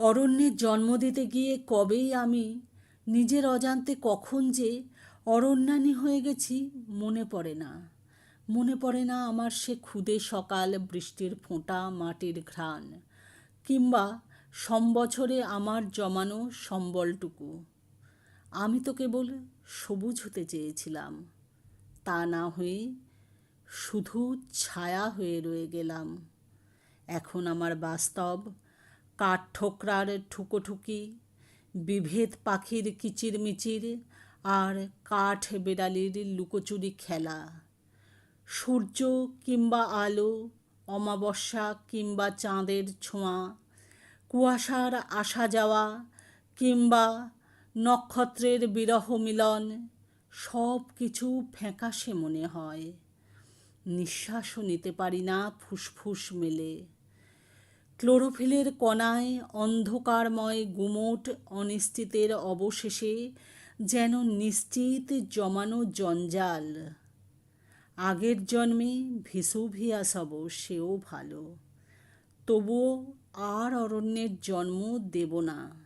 অরণ্যের জন্ম দিতে গিয়ে কবেই আমি নিজের অজান্তে কখন যে অরণ্যানী হয়ে গেছি মনে পড়ে না। মনে পড়ে না আমার সে ক্ষুদে সকাল বৃষ্টির ফোঁটা মাটির ঘ্রাণ, কিংবা সম্বছরে আমার জমানো সম্বলটুকু। আমি তো কেবল সবুজ হতে চেয়েছিলাম, তা না হয়ে শুধু ছায়া হয়ে রয়ে গেলাম। এখন আমার বাস্তব কাঠ ঠোকরার ঠুকোঠুকি, বিভেদ পাখির কিচিরমিচির আর কাঠ বেড়ালির লুকোচুরি খেলা। সূর্য কিংবা আলো, অমাবস্যা কিংবা চাঁদের ছোঁয়া, কুয়াশার আসা যাওয়া কিংবা নক্ষত্রের বিরহ মিলন, সব কিছু ফ্যাকাশে মনে হয়। নিঃশ্বাসও নিতে পারি না ফুসফুস মেলে। ক্লোরোফিলের কণায় অন্ধকারময় গুমোট অনিশ্চিতের অবশেষে যেন নিশ্চিত জমানো জঞ্জাল। আগের জন্মে ভিসুভিয়াস সেও ভালো। তবুও আর অরণ্যের জন্ম দেব না।